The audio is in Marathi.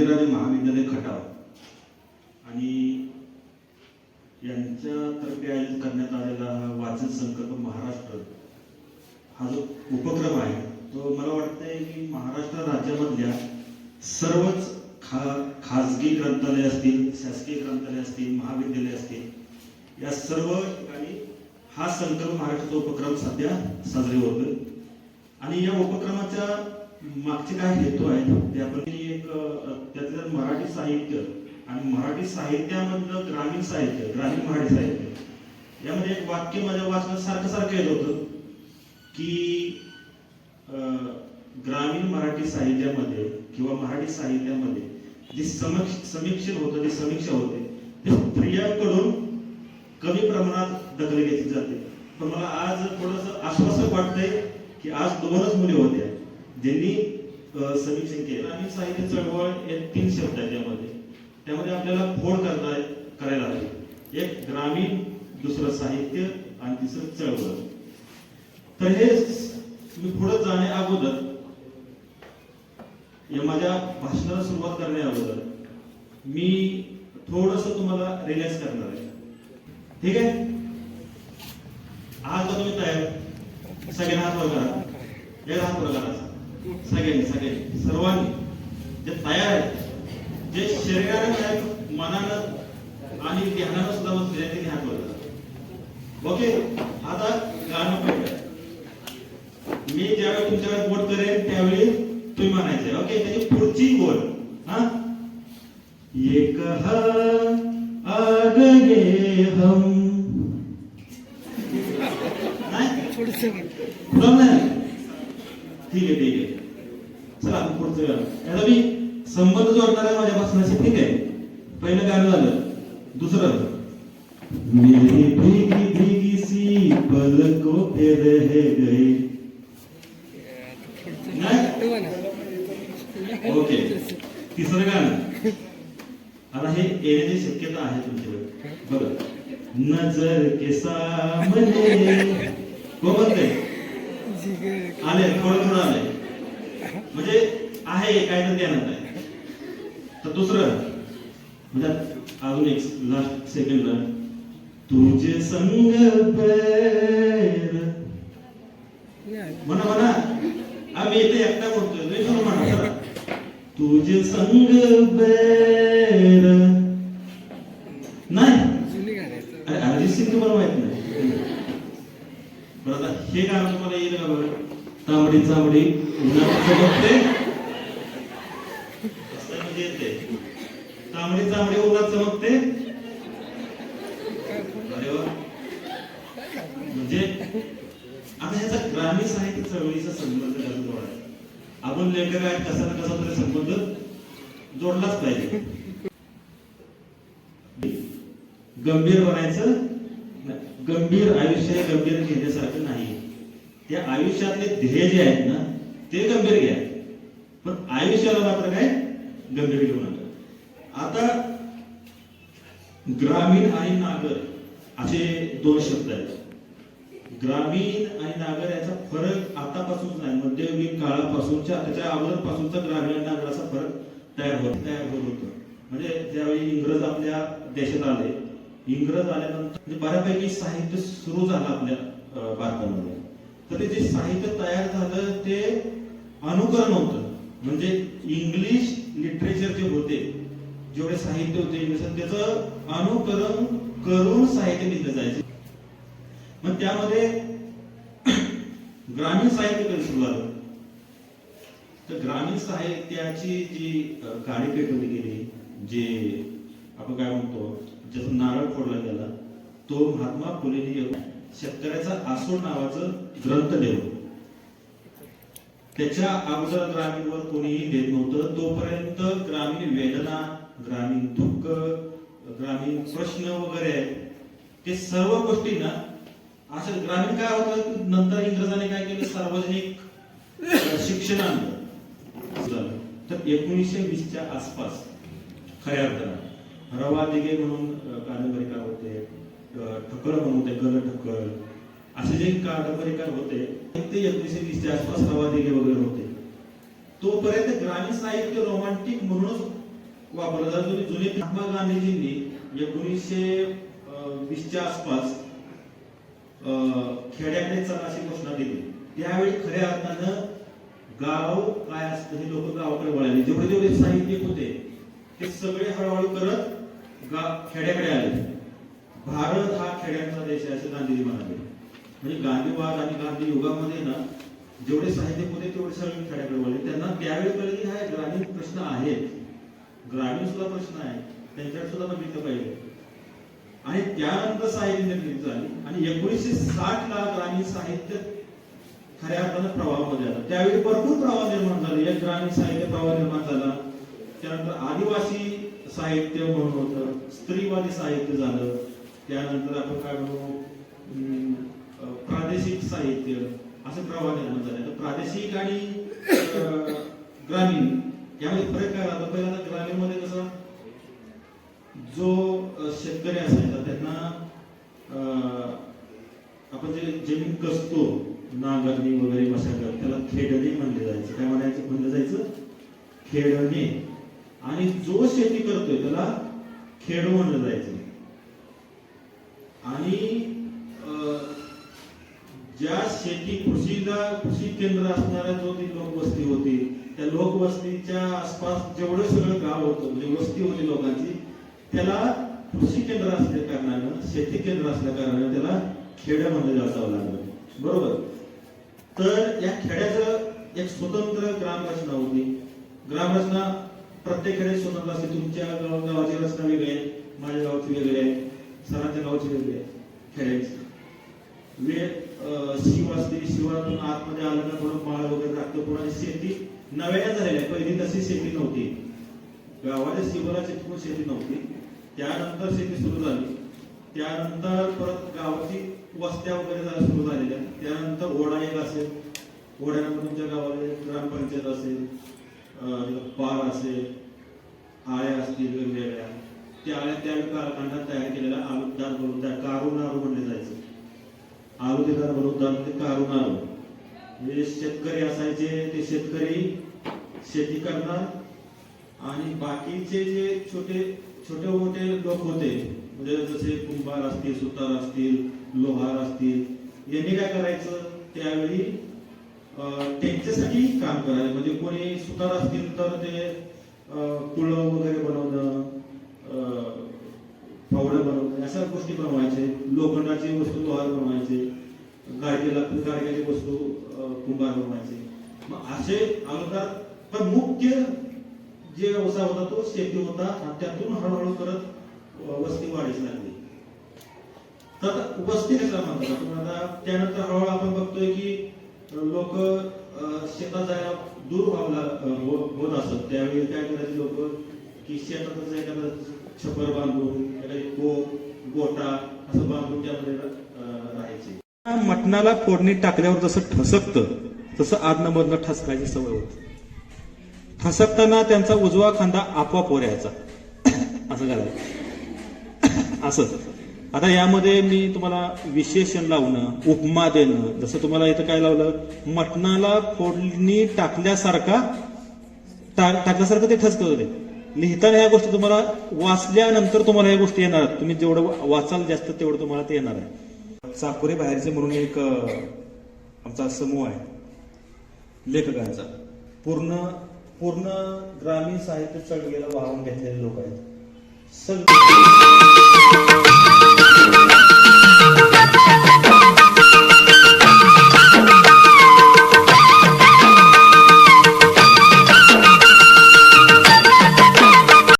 राजेराजे महाविद्यालय खटाव. आणि यांच्यातर्फे आयोजित करण्यात आलेला हा वाचन संकल्प महाराष्ट्र हा जो उपक्रम आहे तो मला वाटतंय की महाराष्ट्र राज्यामधल्या सर्वच खा खाजगी ग्रंथालय असतील शासकीय ग्रंथालय असतील महाविद्यालय असतील या सर्व ठिकाणी हा संकल्प महाराष्ट्राचा उपक्रम सध्या साजरे होतोय. आणि या उपक्रमाच्या मागचे काय हेतू आहेत ते आपण त्यातलं मराठी साहित्य आणि मराठी साहित्यामधलं ग्रामीण साहित्य ग्रामीण मराठी साहित्य. यामध्ये एक वाक्य माझ्या वाचनात सारखं सारखं येत होतं की ग्रामीण मराठी साहित्यामध्ये किंवा मराठी साहित्यामध्ये जे समक्ष समीक्षण होतं जे समीक्षा होते ते स्त्रियांकडून कमी प्रमाणात दखल घेतली जाते. पण मला आज थोडस आश्वासक वाटतंय की आज दोनच मुली होत्या. ज्यांनी समीक्षण केलं. आणि साहित्य चळवळ या तीन शब्द आहेत त्यामध्ये त्यामध्ये आपल्याला फोड करता करायला हवी. एक ग्रामीण दुसरं साहित्य आणि तिसरं चळवळ. तर हे मी पुढे जाण्या अगोदर या माझ्या भाषणाला सुरुवात करण्या अगोदर मी थोडस तुम्हाला रिलॅक्स करणार आहे. ठीक आहे? आज तुम्ही तयार? सगळे हात वर करा. एक हात वर करा. सगळ्यांनी सगळ्यांनी सर्वांनी जे तयार आहेत जे शरीरानं आहेत मनानं आणि ध्यानानं सुद्धा बसले त्यांनी हात वर ओके आता गाणं पाहिजे मी ज्यावेळी तुमच्याकडे बोट करेन त्यावेळी तुम्ही म्हणायचे ओके त्याची पुढची बोल हा? ये कहा आ गए हम नाही पुढं नाही ठीक आहे ठीक आहे चला आपण पुढचं गाणं याचा मी संबंध माझ्यापासून असे ठीक आहे. पहिलं गाणं झालं. दुसरं. मेरी भीगी भीगी सी पलकों पे रह गए. ओके. तिसरं गाणं. आता हे येण्याची शक्यता आहे तुमच्याकडे. बघा. नजर के सामने. कोण बोलते आले थोडं थोडं आले. म्हणजे आहे काय तर ध्यानात आहे तर दुसरं म्हणजे अजून एक लास्ट सेकंड तुझे संग पैर म्हणा म्हणा. आम्ही इथे एकटा बोलतोय नाही सुरू म्हणा तुझे संग बैर. नाही. अरे अरिजित सिंग तुम्हाला माहीत नाही. बरं हे गाणं तुम्हाला येईल का बरं? तांबडी चांबडी. उन्हात चमकते असं म्हणजे येते चांबडी चांबडी उन्हात चमकते अरे म्हणजे आता ह्याचा ग्रामीण साहित्य चळवळीचा संबंध कसा जोडायचा आपण लेखक आहेत कसा ना कसा तरी संबंध जोडलाच पाहिजे. गंभीर बनायचं गंभीर आयुष्य हे गंभीर घेण्यासारखं नाही. त्या आयुष्यातले ध्येय जे आहेत ना ते गंभीर घ्या. पण आयुष्याला मात्र काय? गंभीर घेऊ नका. आता ग्रामीण आणि नागर असे दोन शब्द आहेत. ग्रामीण आणि नागर याचा फरक आतापासून नाही मध्ययुगीन काळापासूनच्या त्याच्या अगोदरपासूनचा ग्रामीण आणि नागराचा फरक तयार होत तयार होत होतो. म्हणजे ज्यावेळी इंग्रज आपल्या देशात आले इंग्रज आल्यानंतर म्हणजे बऱ्यापैकी साहित्य सुरू झालं आपल्या भारतामध्ये. तर ते जे साहित्य तयार झालं ते अनुकरण होतं. म्हणजे इंग्लिश लिटरेचर जे होते. जेवढे साहित्य होते त्याचं अनुकरण करून साहित्य लिहिलं जायचे. मग त्यामध्ये ग्रामीण साहित्य कधी तर ग्रामीण साहित्याची जी गाडी पेटवली गेली जे आपण काय म्हणतो ज्याचा नारळ फोडला गेला तो महात्मा फुलेंनी शेतकऱ्याचा आसूड नावाचं ग्रंथ लिहिलं त्याच्या अगोदर ग्रामीणवर कोणीही देत नव्हतं तोपर्यंत ग्रामीण वेदना ग्रामीण दुःख ग्रामीण प्रश्न वगैरे ते सर्व गोष्टी ना असं ग्रामीण काय होतं नंतर इंग्रजाने काय केलं? सार्वजनिक शिक्षण आणलं. झालं. तर एकोणीसशे वीसच्या आसपास खऱ्या अर्थानं रवा दिगे म्हणून कादंबरीकार होते अ, म्हणून होते गल ठक्कळ असे जे कादंबरीकार होते ते एकोणीसशे वीसच्या आसपास रवा दिगे वगैरे होते. तोपर्यंत ग्रामीण साहित्य रोमांटिक म्हणूनच वापरलं जातं जुने महात्मा गांधीजींनी एकोणीसशे वीसच्या आसपास अं, खेड्याकडे चला अशी घोषणा दिली त्यावेळी खऱ्या अर्थानं गाव काय असतं हे लोक गावाकडे वळाले जेवढे जेवढे साहित्यिक होते ते सगळे हळूहळू करत गा खेड्याकडे आले. भारत हा खेड्यांचा देश आहे असे गांधीजी म्हणाले. म्हणजे गांधीवाद आणि गांधी युगामध्ये ना जेवढे साहित्यिक होते तेवढे सगळे खेड्याकडे वळले. त्यांना त्यावेळी कळले की हा ग्रामीण प्रश्न आहेत ग्रामीण सुद्धा प्रश्न आहे त्यांच्याकडे सुद्धा बघितलं पाहिजे. आणि त्यानंतर साहित्य निर्मिती झाली. आणि एकोणीसशे साठ ला ग्रामीण साहित्य खऱ्या अर्थानं प्रवाहामध्ये आलं. त्यावेळी भरपूर प्रवाह निर्माण झाले. एक ग्रामीण साहित्य प्रवाह निर्माण झाला. त्यानंतर आदिवासी साहित्य म्हणून होतं स्त्रीवादी साहित्य झालं. त्यानंतर आपण काय म्हणू प्रादेशिक साहित्य असं प्रवाह निर्माण झाले. तर प्रादेशिक आणि ग्रामीण यामध्ये फरक काय आता पहिल्यांदा ग्रामीणमध्ये कसं जो शेतकरी असायचा त्यांना अं, आपण जे जमीन कसतो नांगरणी वगैरे मशागत त्याला खेडणे म्हणले जायचं. काय म्हणायचं? म्हणलं जायचं खेडणे. आणि जो शेती करतोय त्याला खेड म्हणलं जायचं आणि अं, ज्या शेती कृषीला कृषी केंद्र असणाऱ्या जो ती लोकवस्ती होती त्या लोकवस्तीच्या आसपास जेवढं सगळं गाव होतं म्हणजे वस्ती होती लोकांची त्याला कृषी केंद्र असल्या कारणानं शेती केंद्र असल्या कारणानं त्याला खेड्यामध्ये जावं लागलं. बरोबर? तर या खेड्याचं एक स्वतंत्र ग्रामरचना होती. ग्रामरचना प्रत्येक खेड्यात स्वतंत्र असते. तुमच्या गावाची रचना वेगळी आहे माझ्या गावाची वेगळी आहे सरांच्या गावाची वेगळी आहे खेड्याची. वेळ शिव असते शिवातून आतमध्ये आलं का थोडं माळ वगैरे लागतो. पुन्हा शेती नव्याने झालेल्या पहिली तशी शेती नव्हती. गावाच्या शिवाराची पण शेती नव्हती. त्यानंतर शेती सुरू झाली. त्यानंतर परत गावाची वस्त्या वगैरे झाल्या सुरू झालेल्या. त्यानंतर ओढा एक असेल. ओढ्यानंतर तुमच्या गावाला ग्रामपंचायत असेल पार असेल आळ्या असतील वेगवेगळ्या. त्या आळ्या त्या कालखंडात तयार केलेल्या आलूदार करून त्या कारू नारू म्हणले जायचं. आलूदेदार बनवतात ते कारू नारू म्हणजे शेतकरी असायचे ते शेतकरी शेती करणार आणि बाकीचे जे छोटे छोटे मोठे लोक होते म्हणजे जसे कुंभार असतील सुतार असतील लोहार असतील यांनी काय करायचं? त्यावेळी त्यांच्यासाठी काम करायचं. म्हणजे कोणी सुतार असतील तर ते कुळ कुळं वगैरे बनवणं फावडं बनवणे म्हणजे अशा गोष्टी बनवायचे. लोखंडाची वस्तू लोहार बनवायचे. गाडगेला गाडग्याची वस्तू कुंभार बनवायचे. मग असे अलंकार पण मुख्य जे व्यवसाय होता तो शेती होता आणि त्यातून हळूहळू करत वस्ती वाढीस लागली. तर आता वस्ती कशाला म्हणतात? आपण आता त्यानंतर हळूहळू आपण बघतोय की लोक शेतात जायला दूर व्हावं हो, होत असत. त्यावेळी काय करायचे लोक? की शेतातच एखादं छपर बांधून एखादी गोटा असं बांधून त्यामध्ये राहायचे. मटणाला फोडणी टाकल्यावर जसं ठसकत तसं आदनं मधनं ठसकायची सवय होती. ठसकताना त्यांचा उजवा खांदा आपोआप वर यायचा. असं करायचं असं. आता यामध्ये मी तुम्हाला विशेषण लावणं उपमा देणं जसं तुम्हाला इथं काय लावलं मटणाला फोडणी टाकल्यासारखा टाकल्यासारखं ते ठसकत होते. लिहिताना ह्या गोष्टी तुम्हाला वाचल्यानंतर तुम्हाला ह्या गोष्टी येणार आहेत. तुम्ही जेवढं वाचाल जास्त तेवढं तुम्हाला ते येणार आहे. चाकोरे बाहेरचे म्हणून एक आमचा समूह आहे. लेखकांचा. पूर्ण पूर्ण ग्रामीण साहित्य चळवळीला वाहून घेतलेले लोक आहेत. सगळे